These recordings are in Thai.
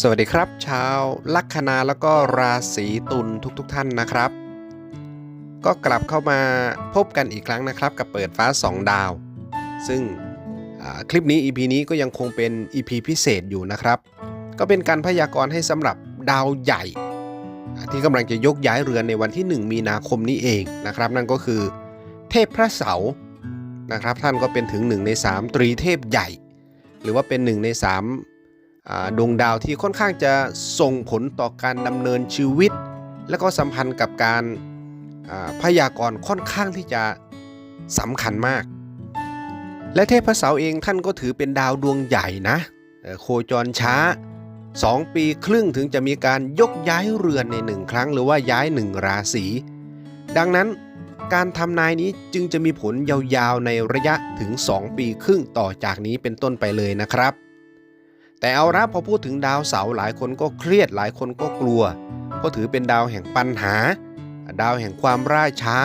สวัสดีครับ ชาวลัคนาแล้วก็ราศีตุลทุกๆทท่านนะครับ ก็กลับเข้ามาพบกันอีกครั้งนะครับ กับเปิดฟ้า 2 ดาว ซึ่งคลิปนี้ EP นี้ก็ยังคงเป็น EP พิเศษอยู่นะครับ ก็เป็นการพยากรณ์ให้สำหรับดาวใหญ่ ที่กำลังจะยกย้ายเรือนในวันที่ 1 มีนาคมนี้เองนะครับ นั่นก็คือ เทพพระเสาร์นะครับ ท่านก็เป็นถึง 1 ใน 3 ตรีเทพใหญ่ หรือว่าเป็น 1 ใน 3 ดวงดาวที่ค่อนข้างจะส่งผลต่อการดำเนินชีวิต และก็สัมพันธ์กับการอ่าพยากรณ์ค่อนข้างที่จะสำคัญมาก และเทพเสาร์เองท่านก็ถือเป็นดาวดวงใหญ่นะเอ่อโคจรช้า 2 ปีครึ่งถึงจะมีการยกย้ายเรือนในหนึ่งครั้ง หรือว่าย้ายหนึ่งราศีดังนั้นการทำนายนี้จึงจะมีผลยาวๆในระยะถึง 2 ปีครึ่งต่อจากนี้เป็นต้นไปเลยนะครับ แต่เอาละพอพูดถึงดาวเสาร์หลายคนก็เครียดหลายคนก็กลัว เพราะถือเป็นดาวแห่งปัญหา ดาวแห่งความร่าช้า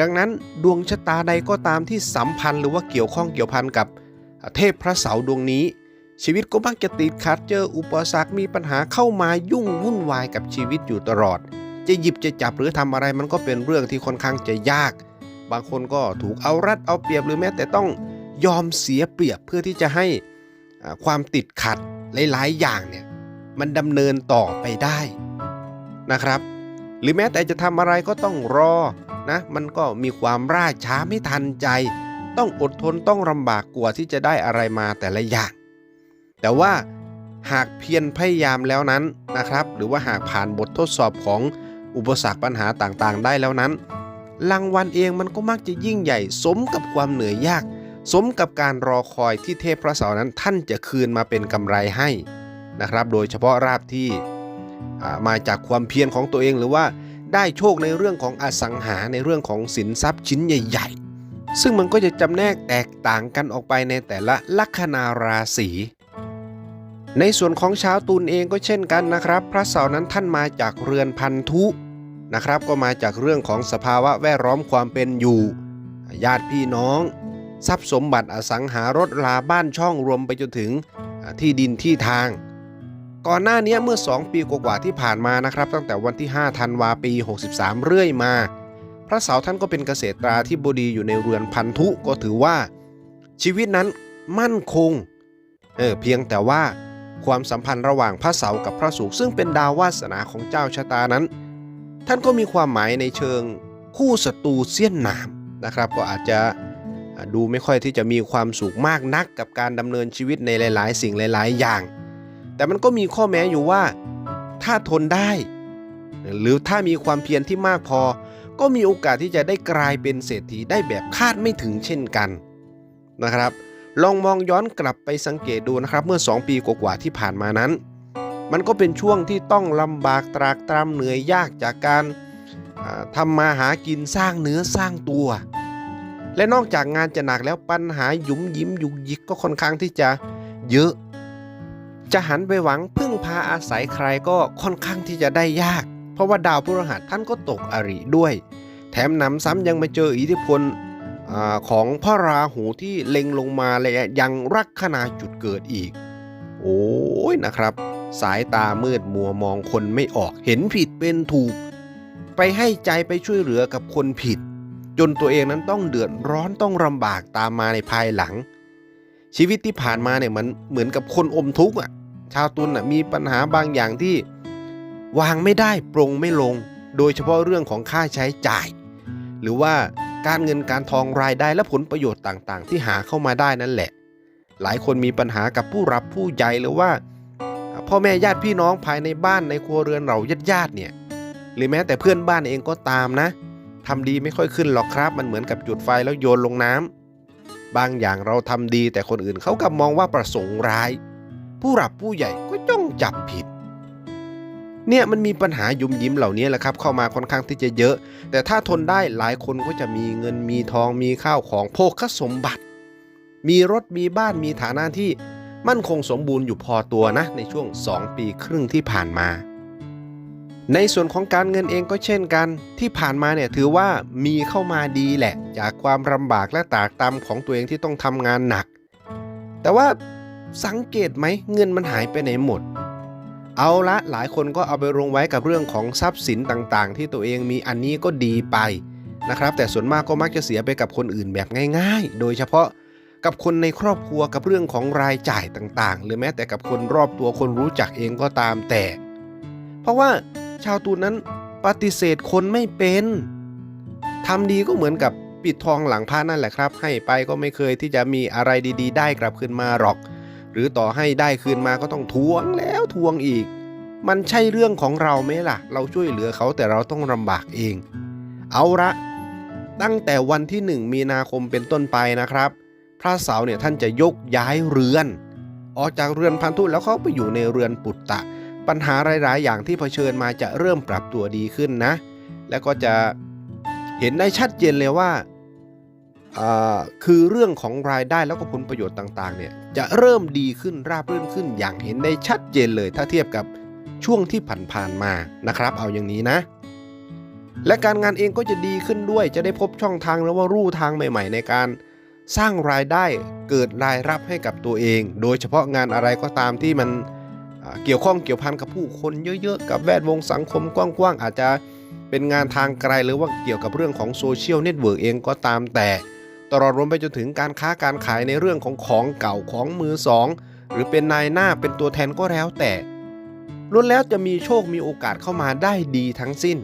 ดังนั้นดวงชะตาใดก็ตามที่สัมพันธ์หรือว่าเกี่ยวข้องเกี่ยวพันกับเทพพระเสาร์ดวงนี้ ชีวิตก็มักจะติดขัดเจออุปสรรคมีปัญหาเข้ามายุ่งวุ่นวายกับชีวิตอยู่ตลอด จะหยิบจะจับหรือทำอะไรมันก็เป็นเรื่องที่ค่อนข้างจะยาก บางคนก็ถูกเอารัดเอาเปรียบหรือแม้แต่ต้องยอมเสียเปรียบเพื่อที่จะให้ ความติดขัดหลายๆอย่างเนี่ยมันดำเนินต่อไปได้นะครับ หรือแม้แต่จะทำอะไรก็ต้องรอนะมันก็มีความร่าช้าไม่ทันใจ ต้องอดทนต้องลำบากกว่าที่จะได้อะไรมาแต่ละอย่าง แต่ว่าหากเพียรพยายามแล้วนั้นนะครับ หรือว่าหากผ่านบททดสอบของอุปสรรคปัญหาต่างๆ ได้แล้วนั้นรางวัลเองมันก็มักจะยิ่งใหญ่สมกับความเหนื่อยยาก สมกับการรอคอยที่เทพพระเสาร์นั้นท่านจะคืนมาเป็นกำไรให้นะครับ โดยเฉพาะราบที่มาจากความเพียรของตัวเองหรือว่าได้โชคในเรื่องของอสังหาในเรื่องของสินทรัพย์ชิ้นใหญ่ ๆ ซึ่งมันก็จะจำแนกแตกต่างกันออกไปในแต่ละลัคนาราศีในส่วนของชาวตุลเองก็เช่นกันนะครับ พระเสาร์นั้นท่านมาจากเรือนพันธุนะครับ ก็มาจากเรื่องของสภาวะแวดล้อมความเป็นอยู่ ญาติพี่น้อง ทรัพย์สมบัติอสังหารถลาบ้านช่องรวมไปจนถึงที่ดินที่ทาง ก่อนหน้านี้เมื่อ 2 ปีกว่าที่ผ่านมานะครับ ตั้งแต่วันที่ 5 ธันวาปี 63 เรื่อยมา พระเสาร์ท่านก็เป็นเกษตราธิบดีอยู่ในเรือนพันธุก็ถือว่า ชีวิตนั้นมั่นคงเออเพียงแต่ว่าความสัมพันธ์ระหว่างพระเสาร์กับพระศุกร์ซึ่งเป็นดาววาสนาของเจ้าชะตานั้น ท่านก็มีความหมายในเชิงคู่ศัตรูเสี้ยนหนามนะครับ ก็อาจจะ ดูไม่ค่อยที่จะมีความสุขมากนักกับการดำเนินชีวิตในหลาย ๆ สิ่งหลาย ๆ อย่าง แต่มันก็มีข้อแม้อยู่ว่า ถ้าทนได้ หรือถ้ามีความเพียรที่มากพอ ก็มีโอกาสที่จะได้กลายเป็นเศรษฐีได้แบบคาดไม่ถึงเช่นกันนะครับ ลองมองย้อนกลับไปสังเกตดูนะครับ เมื่อ 2 ปีกว่าๆที่ผ่านมานั้น มันก็เป็นช่วงที่ต้องลำบากตรากตรำเหนื่อยยากจากการทำมาหากินสร้างเนื้อสร้างตัว และนอกจากงานจะหนักแล้วปัญหาหยุมยิ้มยุกยิกก็ค่อนข้างที่จะเยอะ จะหันไปหวังพึ่งพาอาศัยใครก็ค่อนข้างที่จะได้ยาก เพราะว่าดาวพฤหัสท่านก็ตกอริด้วย แถมหนำซ้ำยังมาเจออิทธิพลอของพระราหูที่เล็งลงมาและยังรักขนาจุดเกิดอีก โอ้ยนะครับ สายตามืดมัวมองคนไม่ออกเห็นผิดเป็นถูก ไปให้ใจไปช่วยเหลือกับคนผิด จนตัวเองนั้นต้องเดือดร้อนต้องลำบากตามมาในภายหลัง ชีวิตที่ผ่านมาเนี่ยมันเหมือนกับคนอมทุกข์อะชาวตุลน่ะมีปัญหาบางอย่างที่วางไม่ได้ปรงไม่ลง โดยเฉพาะเรื่องของค่าใช้จ่าย หรือว่าการเงินการทองรายได้และผลประโยชน์ต่างๆ ที่หาเข้ามาได้นั่นแหละ หลายคนมีปัญหากับผู้รับผู้ใหญ่หรือว่าพ่อแม่ญาติพี่น้องภายในบ้านในครัวเรือนเราญาติๆเนี่ยหรือแม้แต่เพื่อนบ้านเองก็ตามนะ ทำดีไม่ค่อยขึ้นหรอกครับ มันเหมือนกับจุดไฟแล้วโยนลงน้ำบางอย่างเราทำดีแต่คนอื่นเขากลับมองว่าประสงค์ร้าย ผู้หลับผู้ใหญ่ก็จ้องจับผิด เนี่ยมันมีปัญหายุ่มยิ้มเหล่านี้แหละครับ เข้ามาค่อนข้างที่จะเยอะ แต่ถ้าทนได้หลายคนก็จะมีเงินมีทองมีข้าวของโภคสมบัติ มีรถมีบ้านมีฐานะที่มั่นคงสมบูรณ์อยู่พอตัวนะ ในช่วง 2 ปีครึ่งที่ผ่านมา ในส่วนของการเงินเองก็เช่นกัน ที่ผ่านมาเนี่ยถือว่ามีเข้ามาดีแหละ จากความลำบากและตากตำของตัวเองที่ต้องทำงานหนัก แต่ว่าสังเกตไหมเงินมันหายไปไหนหมด เอาละหลายคนก็เอาไปลงไว้กับเรื่องของทรัพย์สินต่างๆ ที่ตัวเองมีอันนี้ก็ดีไปนะครับ แต่ส่วนมากก็มักจะเสียไปกับคนอื่นแบบง่าย ๆ โดยเฉพาะกับคนในครอบครัวกับเรื่องของรายจ่ายต่างๆ หรือแม้แต่กับคนรอบตัวคนรู้จักเองก็ตามแต่ เพราะว่า ชาวตูนนั้นปฏิเสธคนไม่เป็นทำดีก็เหมือนกับปิดทองหลังพระนั่นแหละครับ ให้ไปก็ไม่เคยที่จะมีอะไรดี ๆ ได้กลับคืนมาหรอก หรือต่อให้ได้คืนมาก็ต้องทวงแล้วทวงอีก มันใช่เรื่องของเราไหมล่ะ เราช่วยเหลือเขาแต่เราต้องลำบากเอง เอาละตั้งแต่วันที่ 1 มีนาคมเป็นต้นไปนะครับ พระเสาเนี่ยท่านจะยกย้ายเรือน ออกจากเรือนพันธุแล้วเขาไปอยู่ในเรือนปุตตะ ปัญหาหลาย ๆ อย่างที่เผชิญมาจะเริ่มปรับตัวดีขึ้นนะ แล้วก็จะเห็นได้ชัดเจนเลยว่าคือเรื่องของรายได้แล้วก็ผลประโยชน์ต่าง ๆ เนี่ยจะเริ่มดีขึ้นราบรื่นขึ้นอย่างเห็นได้ชัดเจนเลย ถ้าเทียบกับช่วงที่ผ่านๆมานะครับ เอาอย่างนี้นะ และการงานเองก็จะดีขึ้นด้วย จะได้พบช่องทางแล้วว่ารูทางใหม่ ๆ ในการสร้างรายได้เกิดรายรับให้กับตัวเอง โดยเฉพาะงานอะไรก็ตามที่มัน เกี่ยวข้องเกี่ยวพันกับผู้คนเยอะๆ กับแวดวงสังคมกว้างๆ อาจจะเป็นงานทางไกลหรือว่าเกี่ยวกับเรื่องของโซเชียลเน็ตเวิร์กเองก็ตามแต่ ตลอดรวมไปจนถึงการค้าการขายในเรื่องของของเก่าของมือสองหรือเป็นนายหน้าเป็นตัวแทนก็แล้วแต่ล้วนแล้วจะมีโชคมีโอกาสเข้ามาได้ดีทั้งสิ้น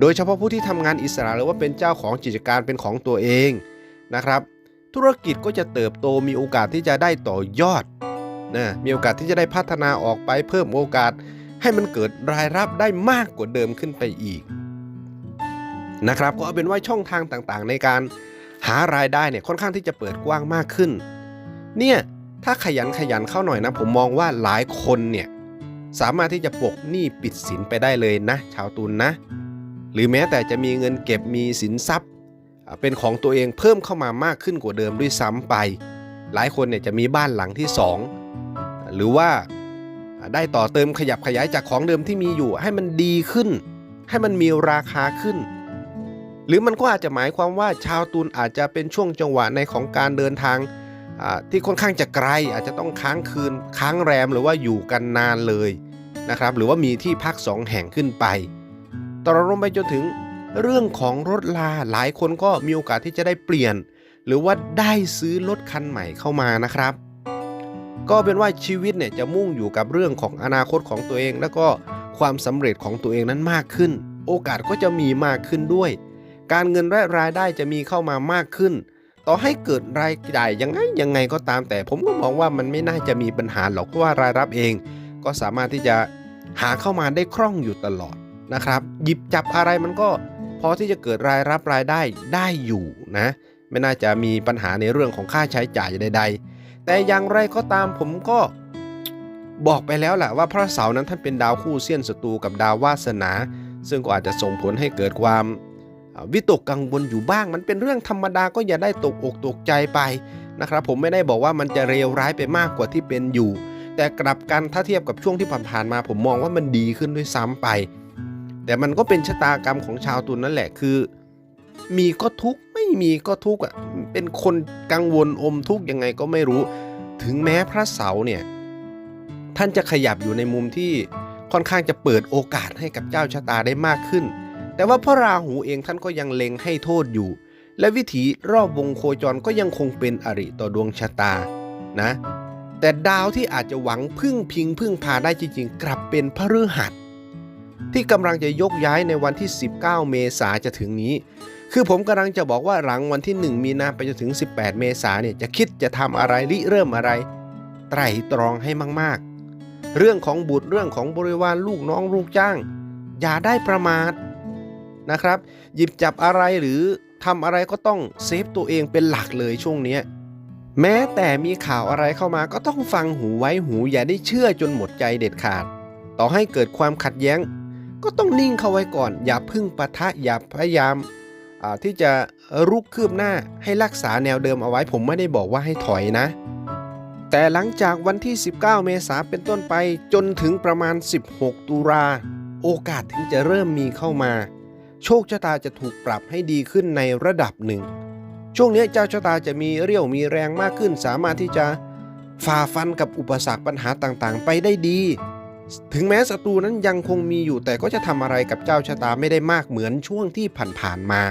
โดยเฉพาะผู้ที่ทำงานอิสระหรือว่าเป็นเจ้าของกิจการเป็นของตัวเองนะครับ ธุรกิจก็จะเติบโตมีโอกาสที่จะได้ต่อยอด นะมีโอกาสที่จะได้พัฒนาออกไปเพิ่มโอกาส ให้มันเกิดรายรับได้มากกว่าเดิมขึ้นไปอีกนะครับก็เอาเป็นว่าช่องทางต่างๆ ในการหารายได้เนี่ยค่อนข้างที่จะเปิดกว้างมากขึ้น เนี่ยถ้าขยันขยันเข้าหน่อยนะ ผมมองว่าหลายคนเนี่ยสามารถที่จะปกหนี้ปิดสินไปได้เลยนะ ชาวตุนนะ หรือแม้แต่จะมีเงินเก็บมีสินทรัพย์ เป็นของตัวเองเพิ่มเข้ามามากขึ้นกว่าเดิมด้วยซ้ำไป หลายคนเนี่ยจะมีบ้านหลังที่สอง หรือว่าได้ต่อเติมขยับขยายจากของเดิมที่มีอยู่ ให้มันดีขึ้น ให้มันมีราคาขึ้น หรือมันก็อาจจะหมายความว่าชาวตุนอาจจะเป็นช่วงจังหวะในของการเดินทางที่ค่อนข้างจะไกลอาจจะต้องค้างคืนค้างแรมหรือว่าอยู่กันนานเลยนะครับหรือว่ามีที่พักสองแห่งขึ้นไปตลอดรวมไปจนถึงเรื่องของรถลาหลายคนก็มีโอกาสที่จะได้เปลี่ยน หรือว่าได้ซื้อรถคันใหม่เข้ามานะครับ ก็เป็นว่าชีวิตเนี่ยจะมุ่งอยู่กับเรื่องของอนาคตของตัวเอง แล้วก็ความสำเร็จของตัวเองนั้นมากขึ้น โอกาสก็จะมีมากขึ้นด้วย การเงินและรายได้จะมีเข้ามามากขึ้น ต่อให้เกิดรายจ่ายยังไงยังไงก็ตามแต่ผมก็มองว่ามันไม่น่าจะมีปัญหาหรอกเพราะว่ารายรับเอง ก็สามารถที่จะหาเข้ามาได้คล่องอยู่ตลอดนะครับ หยิบจับอะไรมันก็พอที่จะเกิดรายรับรายได้ได้อยู่นะ ไม่น่าจะมีปัญหาในเรื่องของค่าใช้จ่ายใด ๆ แต่อย่างไรก็ตามผมก็บอกไปแล้วแหละว่าพระเสาร์นั้นท่านเป็นดาวคู่เสี้ยนศัตรูกับดาววาสนา ซึ่งก็อาจจะส่งผลให้เกิดความวิตกกังวลอยู่บ้าง มันเป็นเรื่องธรรมดาก็อย่าได้ตกอกตกใจไปนะครับ ผมไม่ได้บอกว่ามันจะเลวร้ายไปมากกว่าที่เป็นอยู่ แต่กลับกันถ้าเทียบกับช่วงที่ผ่านๆมา ผมมองว่ามันดีขึ้นด้วยซ้ำไป แต่มันก็เป็นชะตากรรมของชาวตุลนั่นแหละคือ มีก็ทุกข์ ม่มีก็ทุกข์อะเป็นคนกังวลอมทุกข์ยังไงก็ไม่รู้ ถึงแม้พระเสาร์เนี่ยท่านจะขยับอยู่ในมุมที่ค่อนข้างจะเปิดโอกาสให้กับเจ้าชะตาได้มากขึ้น แต่ว่าพระราหูเองท่านก็ยังเล็งให้โทษอยู่ และวิถีรอบวงโคจรก็ยังคงเป็นอริต่อดวงชะตานะ แต่ดาวที่อาจจะหวังพึ่งพิงพึ่งพาได้จริงๆ กลับเป็นพฤหัสที่กำลังจะยกย้ายในวันที่ 19 เมษาจะถึงนี้ คือผมกำลังจะบอกว่าหลังวันที่ 1 มีนาไปจนถึง 18 เมษาเนี่ยจะคิดจะทำอะไรริเริ่มอะไร ไตรตรองให้มากๆ เรื่องของบุตรเรื่องของบริวารลูกน้องลูกจ้าง อย่าได้ประมาทนะครับ หยิบจับอะไรหรือทำอะไรก็ต้องเซฟตัวเองเป็นหลักเลยช่วงนี้แม้แต่มีข่าวอะไรเข้ามาก็ต้องฟังหูไว้หูอย่าได้เชื่อจนหมดใจเด็ดขาด ต่อให้เกิดความขัดแย้ง ก็ต้องนิ่งเข้าไว้ก่อน อย่าพึ่งปะทะอย่าพยายาม ที่จะรุกคืบหน้าให้รักษาแนวเดิมเอาไว้ ผมไม่ได้บอกว่าให้ถอยนะ แต่หลังจากวันที่ 19 เมษาเป็นต้นไปจนถึงประมาณ 16 ตุลาโอกาสถึงจะเริ่มมีเข้ามา โชคชะตาจะถูกปรับให้ดีขึ้นในระดับหนึ่ง ช่วงนี้เจ้าชะตาจะมีเรี่ยวมีแรงมากขึ้น สามารถที่จะฝ่าฟันกับอุปสรรคปัญหาต่างๆ ไปได้ดี ถึงแม้ศัตรูนั้นยังคงมีอยู่แต่ก็จะทำอะไรกับเจ้าชะตาไม่ได้มากเหมือนช่วงที่ผ่านๆมา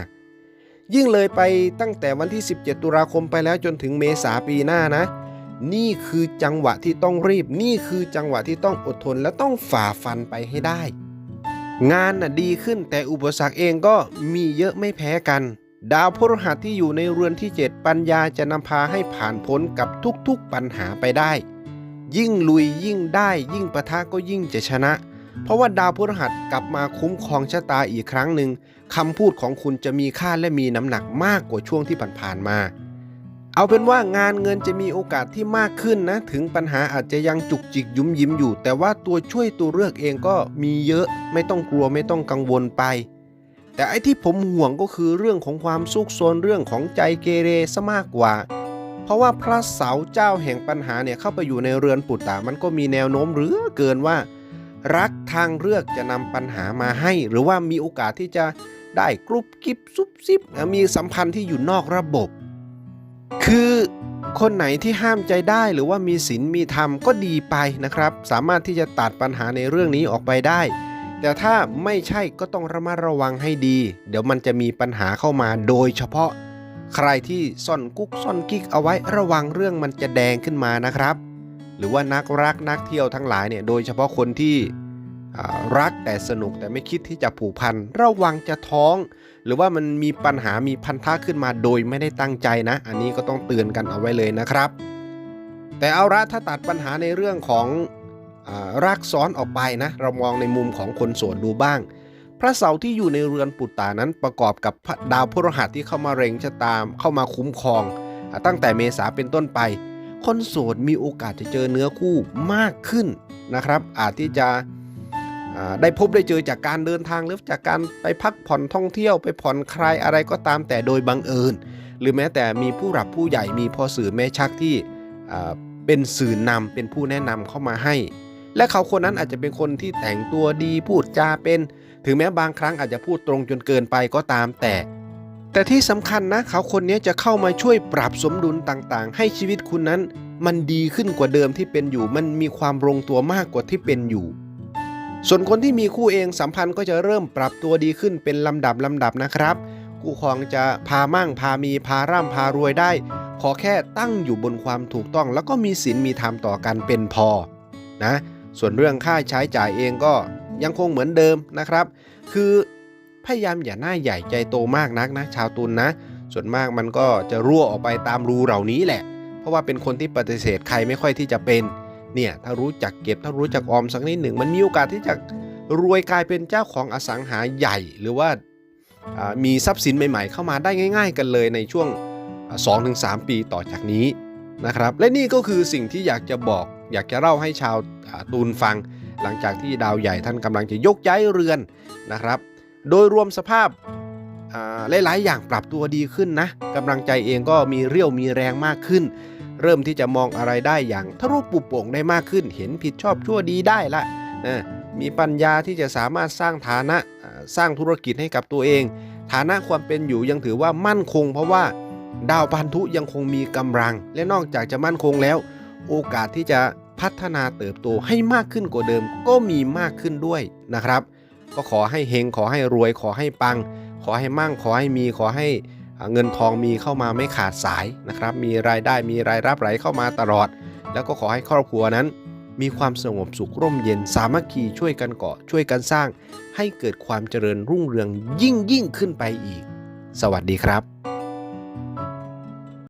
ยิ่งเลยไปตั้งแต่วันที่ 17 ตุลาคมไปแล้วจนถึงเมษาปีหน้านะ นี่คือจังหวะที่ต้องรีบ นี่คือจังหวะที่ต้องอดทนและต้องฝ่าฟันไปให้ได้ งานน่ะดีขึ้นแต่อุปสรรคเองก็มีเยอะไม่แพ้กัน ดาวพฤหัสที่อยู่ในเรือนที่ 7 ปัญญาจะนำพาให้ผ่านพ้นกับทุกๆปัญหาไปได้ ยิ่งลุยยิ่งได้ ยิ่งปะทะก็ยิ่งจะชนะ เพราะว่าดาวพฤหัสกลับมาคุ้มครองชะตาอีกครั้งหนึ่ง คำพูดของคุณจะมีค่าและมีน้ำหนักมากกว่าช่วงที่ผ่านๆมา เอาเป็นว่างานเงินจะมีโอกาสที่มากขึ้นนะ ถึงปัญหาอาจจะยังจุกจิกยุ้มยิ้มอยู่ แต่ว่าตัวช่วยตัวเลือกเองก็มีเยอะไม่ต้องกลัวไม่ต้องกังวลไป แต่ไอ้ที่ผมห่วงก็คือเรื่องของความซุกซนเรื่องของใจเกเรซะมากกว่า เพราะว่าพระเสาเจ้าแห่งปัญหาเนี่ยเข้าไปอยู่ในเรือนปุตตะมันก็มีแนวโน้มเหรือเกินว่า รักทางเลือกจะนำปัญหามาให้ หรือว่ามีโอกาสที่จะ ได้กรุบกริบซุบซิบมีสัมพันธ์ที่อยู่นอกระบบ คือคนไหนที่ห้ามใจได้หรือว่ามีศีลมีธรรมก็ดีไปนะครับ สามารถที่จะตัดปัญหาในเรื่องนี้ออกไปได้ แต่ถ้าไม่ใช่ก็ต้องระมัดระวังให้ดี เดี๋ยวมันจะมีปัญหาเข้ามาโดยเฉพาะ ใครที่ซ่อนกุ๊กซ่อนกิ๊กเอาไว้ระวังเรื่องมันจะแดงขึ้นมานะครับ หรือว่านักรักนักเที่ยวทั้งหลายเนี่ยโดยเฉพาะคนที่อ่า รักแต่สนุกแต่ไม่คิดที่จะผูกพันระวังจะท้อง หรือว่ามันมีปัญหามีพันธะขึ้นมาโดยไม่ได้ตั้งใจนะ อันนี้ก็ต้องเตือนกันเอาไว้เลยนะครับ แต่เอาละถ้าตัดปัญหาในเรื่องของอรักซ้อนออกไปนะ เรามองในมุมของคนโสดดูบ้าง พระเสาร์ที่อยู่ในเรือนปุตตานั้นประกอบกับดาวพฤหัสที่เข้ามาเร็งชะตามเข้ามาคุ้มครอง ตั้งแต่เมษาเป็นต้นไป คนโสดมีโอกาสจะเจอเนื้อคู่มากขึ้นนะครับ อาจที่จะอ่า ได้พบได้เจอจากการเดินทางหรือจากการไปพักผ่อนท่องเที่ยวไปผ่อนคลายอะไรก็ตามแต่โดยบังเอิญ หรือแม้แต่มีผู้หลับผู้ใหญ่มีพ่อสื่อแม่ชักที่เป็นสื่อนำเป็นผู้แนะนำเข้ามาให้ และเขาคนนั้นอาจจะเป็นคนที่แต่งตัวดีพูดจาเป็น ถึงแม้บางครั้งอาจจะพูดตรงจนเกินไปก็ตามแต่ แต่ที่สำคัญนะเขาคนนี้จะเข้ามาช่วยปรับสมดุลต่างๆ ให้ชีวิตคุณนั้น มันดีขึ้นกว่าเดิมที่เป็นอยู่ มันมีความลงตัวมากกว่าที่เป็นอยู่ ส่วนคนที่มีคู่เองสัมพันธ์ก็จะเริ่มปรับตัวดีขึ้นเป็นลำดับลำดับนะครับ คู่ครองจะพามั่งพามีพาร่ำพารวยได้ ขอแค่ตั้งอยู่บนความถูกต้อง แล้วก็มีศีลมีธรรมต่อกันเป็นพอนะส่วนเรื่องค่าใช้จ่ายเองก็ยังคงเหมือนเดิมนะครับ คือพยายามอย่าหน้าใหญ่ใจโตมากนักนะ ชาวตุลนนะ ส่วนมากมันก็จะรั่วออกไปตามรูเหล่านี้แหละ เพราะว่าเป็นคนที่ปฏิเสธใครไม่ค่อยที่จะเป็น เนี่ยถ้ารู้จักเก็บถ้ารู้จักออมสักนิดหนึ่ง มันมีโอกาสที่จะรวยกลายเป็นเจ้าของอสังหาใหญ่ หรือว่าอ่ามีทรัพย์สินใหม่ ๆ เข้ามาได้ง่าย ๆ กันเลยในช่วงอ่า2-3 ปีต่อจากนี้นะครับ และนี่ก็คือสิ่งที่อยากจะบอก อยากจะเล่าให้ชาวอ่าตูนฟัง หลังจากที่ดาวใหญ่ท่านกำลังจะยกย้ายเรือนนะครับ โดยรวมสภาพอ่าหลายๆอย่างปรับตัวดีขึ้นนะกำลังใจเองก็มีเรี่ยวมีแรงมากขึ้น เริ่มที่จะมองอะไรได้อย่างทะลุปุโป่งได้มากขึ้น เห็นผิดชอบชั่วดีได้ละมีปัญญาที่จะสามารถสร้างฐานะสร้างธุรกิจให้กับตัวเอง ฐานะความเป็นอยู่ยังถือว่ามั่นคง เพราะว่าดาวพันธุยังคงมีกำลัง และนอกจากจะมั่นคงแล้ว โอกาสที่จะพัฒนาเติบโตให้มากขึ้นกว่าเดิม ก็มีมากขึ้นด้วยนะครับ ก็ขอให้เฮงขอให้รวยขอให้ปัง ขอให้มั่งขอให้มีขอให้ เงินทองมีเข้ามาไม่ขาดสายนะครับ มีรายได้มีรายรับไหลเข้ามาตลอด แล้วก็ขอให้ครอบครัวนั้น มีความสงบสุขร่มเย็นสามัคคีช่วยกันเกาะช่วยกันสร้าง ให้เกิดความเจริญรุ่งเรืองยิ่งยิ่งขึ้นไปอีก สวัสดีครับ